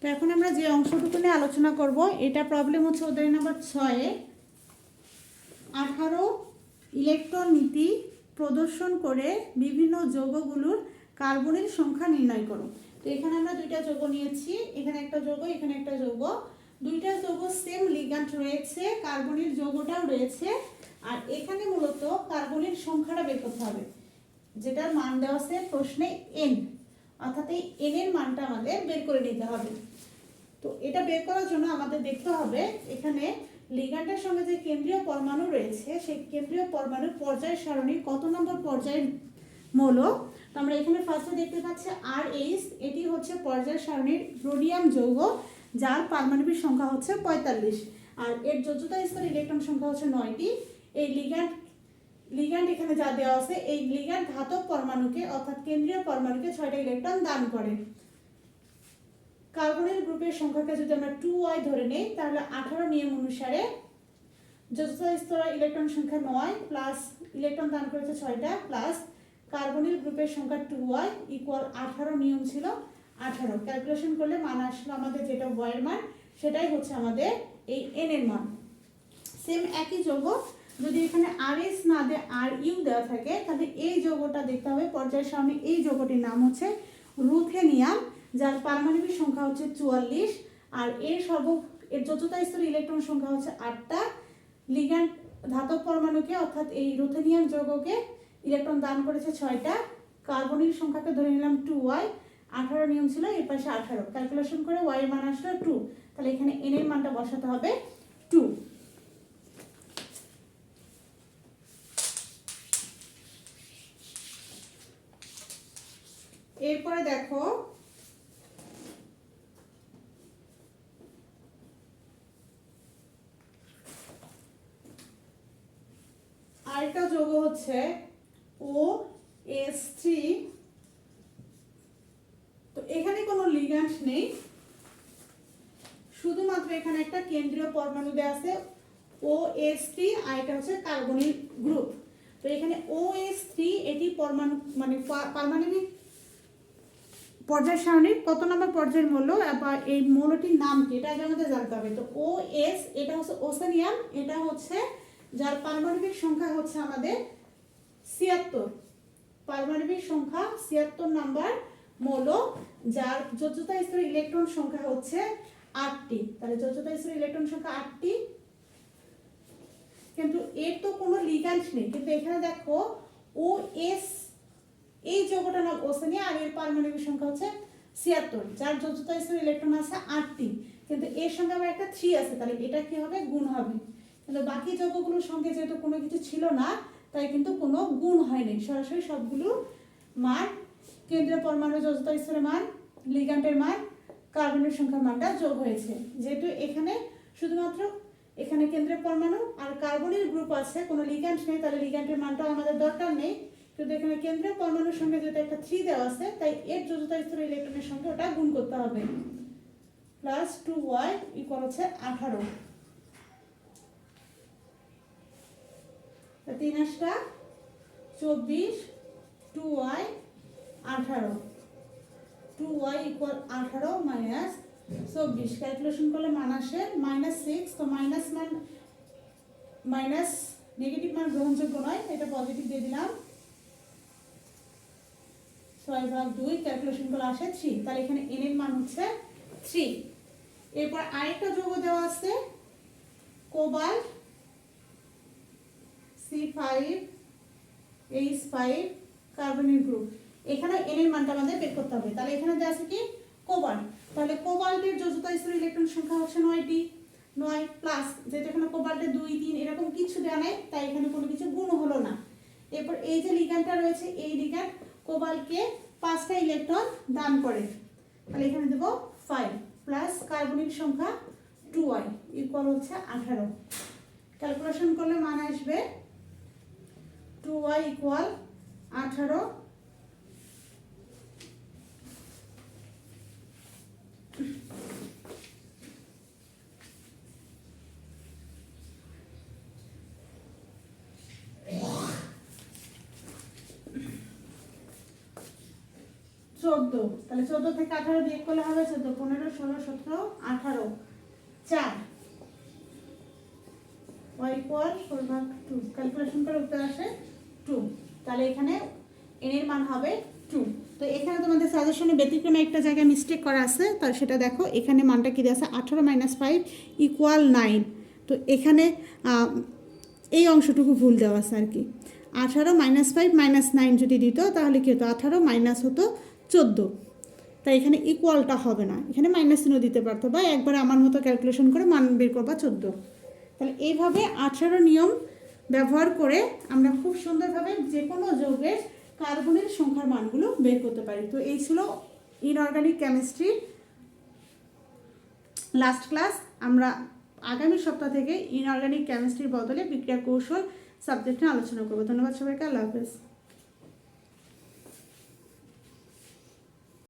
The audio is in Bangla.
তো এখন আমরা যে অংশটুকু নিয়ে আলোচনা করব, এটা প্রবলেম হচ্ছে অধ্যায় নাম্বার ছয়ে। আঠারো ইলেকট্রন নীতি প্রদর্শন করে বিভিন্ন যৌগগুলোর কার্বনের সংখ্যা নির্ণয় করো। তো এখানে আমরা দুইটা যৌগ নিয়েছি, এখানে একটা যৌগ, এখানে একটা যৌগ। দুইটা যৌগ সেম লিগ্যান্ট রয়েছে, কার্বনের যৌগটাও রয়েছে, আর এখানে মূলত কার্বনের সংখ্যাটা বের করতে হবে। যেটার মান দেওয়া আছে প্রশ্নে এন অর্থাৎ এই এন এর মানটা আমাদের বের করে নিতে হবে। তো এটা বের করার জন্য আমাদের দেখতে হবে, এখানে লিগ্যান্ডের সঙ্গে যে কেন্দ্রীয় পরমাণু রয়েছে, সেই কেন্দ্রীয় পরমাণুর পর্যায় সারণী কত নম্বর পর্যায়ের মৌল? আমরা এখানে ফার্স্টে দেখতে পাচ্ছি আর এইচ এটি হচ্ছে পর্যায় সারণীর রোডিয়াম যৌগ, যার পারমাণবিক সংখ্যা হচ্ছে পঁয়তাল্লিশ। আর এর যোজ্যতা স্তরের ইলেকট্রন সংখ্যা হচ্ছে নয়টি। এই লিগ্যান্ড লিগ্যান্ড এখানে যা দেওয়া আছে, এই লিগ্যান্ড ধাতব পরমাণুকে, অর্থাৎ কেন্দ্রীয় পরমাণুকে ছয়টা ইলেকট্রন দান করে। কার্বনের গ্রুপের সংখ্যাকে যদি আমরা টু ওয়াই ধরে নেই, তাহলে আঠারো নিয়ম অনুসারে যত স্তর ইলেকট্রন সংখ্যা নয় প্লাস ইলেকট্রন দান করেছে ছয়টা প্লাস কার্বনিল গ্রুপের সংখ্যা টু ওয়াই ইকুয়াল আঠারো নিয়ম ছিল আঠারো। ক্যালকুলেশন করলে মান আসলো আমাদের যেটা ওয়াইয়ের মান, সেটাই হচ্ছে আমাদের এই এন এর মান। সেম একই যৌগ যদি এখানে আর এস না দেয় আর ইউ দেওয়া থাকে, তাহলে এই যৌগটা দেখতে হবে। পর্যায়ের সামনে এই যৌগটির নাম হচ্ছে রুথেনিয়াম, যার পারমাণবিক সংখ্যা হচ্ছে চুয়াল্লিশ, আর এর সর্ব, এর যোজ্যতা স্তরের ইলেকট্রন সংখ্যা হচ্ছে আটটা। লিগ্যান্ড ধাতব পরমাণুকে, অর্থাৎ এই রুথেনিয়াম যৌগকে ইলেকট্রন দান করেছে ছয়টা। কার্বনিক সংখ্যাকে ধরে নিলাম টু ওয়াই আঠারো নিয়ম ছিল, এর পাশে আঠারো। ক্যালকুলেশন করে ওয়াই মান আসলো টু তাহলে এখানে এন এর মানটা বসাতে হবে টু এরপরে দেখো, আরেকটা যোগ হচ্ছে ও, এস থ্রি। তো এখানে কোনো লিগ্যান্ড নেই। শুধুমাত্র এখানে একটা কেন্দ্রীয় পরমাণু দেওয়া আছে, ও, এস থ্রি, আর এটা হচ্ছে কার্বনিক গ্রুপ তো এখানে ও, এস থ্রি, এটি পরমাণু মানে পারমাণবিক পর্যায় সারণীর কত নম্বর পর্যায়ের মৌল বা এই মৌলটির নাম কি? এটা আগে আমাদের জানতে হবে। তো ও এস এটা হচ্ছে ওসেনিয়াম এটা হচ্ছে যার পারমাণবিক সংখ্যা হচ্ছে আমাদের ছিয়াত্তর। পারমাণবিক সংখ্যা ছিয়াত্তর নাম্বার মৌল, যার যোজ্যতা স্তরের ইলেকট্রন সংখ্যা হচ্ছে আটটি। তাহলে যোজ্যতা স্তরের ইলেকট্রন সংখ্যা আটটি। কিন্তু এর তো কোনো লিগ্যান্ড নেই। কিন্তু এখানে দেখো ও এস এই যৌগটার নাম ওসেনিয়া আর এর পারমাণবিক সংখ্যা হচ্ছে ছিয়াত্তর, যার যোজ্যতা স্তরের ইলেকট্রন আছে আটটি। কিন্তু এর সঙ্গে আবার একটা থ্রি আছে, তাহলে এটা কি হবে? গুণ হবে। কিন্তু বাকি যৌগগুলোর সঙ্গে যেহেতু কোনো কিছু ছিল না, তাই কিন্তু কোনো গুণ হয়নি সরাসরি সবগুলো মান, কেন্দ্রীয় পরমাণু যোজ্যতা স্তরের মান লিগান্টের মান কার্বনের সংখ্যার মানটা যোগ হয়েছে। যেহেতু এখানে শুধুমাত্র এখানে কেন্দ্রীয় পরমাণু আর কার্বনের গ্রুপ আছে, কোনো লিগ্যান্ড নেই, তাহলে লিগ্যান্ডের মানটাও আমাদের দরকার নেই। কিন্তু এখানে কেন্দ্রীয় পরমাণুর সঙ্গে যেটা একটা থ্রি দেওয়া আছে, তাই এর যোজ্যতা স্তরের ইলেকট্রনের সঙ্গে ওটা গুণ করতে হবে। প্লাস টু ওয়াই ইকুয়াল হচ্ছে আঠারো। তিন আটটা চব্বিশ টু ওয়াই আঠারো। টু ওয়াই ইকুয়াল আঠারো মাইনাস চব্বিশ। ক্যালকুলেশন করলে মান আসে মাইনাস সিক্স তো মাইনাস মান মাইনাস নেগেটিভ মান গ্রহণযোগ্য নয়, এটা পজিটিভ দিয়ে দিলাম। ছয় ভাগ দুই ক্যালকুলেশন করলে আসে থ্রি তাহলে এখানে এন এর মান হচ্ছে থ্রি এরপর আরেকটা যৌগ দেওয়া আছে cobalt C five H five কার্বনের গ্রুপ এখানে এন এর মানটা আমাদের বের করতে হবে। তাহলে এখানে দেওয়া আছে কি? কোবাল্ট তাহলে কোবাল্টের যোজ্যতা স্তরের ইলেকট্রন সংখ্যা হচ্ছে নয়টি নয় প্লাস যেটা এখানে কোবাল্টের দুই, তিন, এরকম কিছু দেওয়া নাই, তাই এখানে কোনো কিছু গুণ হলো না। এরপর এই যে লিগ্যান্ডটা রয়েছে, এই লিগ্যান্ড কোবাল্টকে পাঁচটা ইলেকট্রন দান করে। তাহলে এখানে দেবো ফাইভ প্লাস কার্বনিক সংখ্যা টু ওয়াই ইকুয়াল হচ্ছে আঠারো। ক্যালকুলেশন করলে মান আসবে টু ওয়াই ইকুয়াল আঠারো চোদ্দ। তাহলে চোদ্দ থেকে আঠারো বিয়োগ করলে হবে চোদ্দ, পনেরো, ষোলো, সতেরো, আঠারো। চার। ওয়াই ইকুয়াল ফোর ভাগ টু ক্যালকুলেশন করে উত্তর আসে টু তাহলে এখানে এন এর মান হবে টু তো এখানে তোমাদের সাজেশনে ব্যতিক্রমে একটা জায়গায় মিস্টেক করা আছে তাহলে সেটা দেখো। এখানে মানটা কী দেওয়া আছে? আঠারো মাইনাস ফাইভ ইকুয়াল নাইন তো এখানে এই অংশটুকু ভুল দেওয়া আছে আর কি। আঠারো মাইনাস ফাইভ মাইনাস নাইন যদি দিত, তাহলে কী হতো? আঠারো মাইনাস হতো চোদ্দ। তাই এখানে ইকুয়ালটা হবে না। এখানে মাইনাস চিহ্ন দিতে পারতো বা একবারে আমার মতো ক্যালকুলেশন করে মান বের করবা চোদ্দ। তাহলে এইভাবে আঠারো নিয়ম ব্যবহার করে আমরা খুব সুন্দরভাবে যে কোনো যৌগের কার্বনের সংখ্যার মানগুলো বের করতে পারি। তো এই ছিল ইনঅর্গানিক কেমিস্ট্রি লাস্ট ক্লাস আমরা আগামী সপ্তাহ থেকে ইনঅর্গানিক কেমিস্ট্রির বদলে বিক্রিয়া কৌশল সাবজেক্ট নিয়ে আলোচনা করব। ধন্যবাদ সবাইকে। আল্লাহ হাফেজ।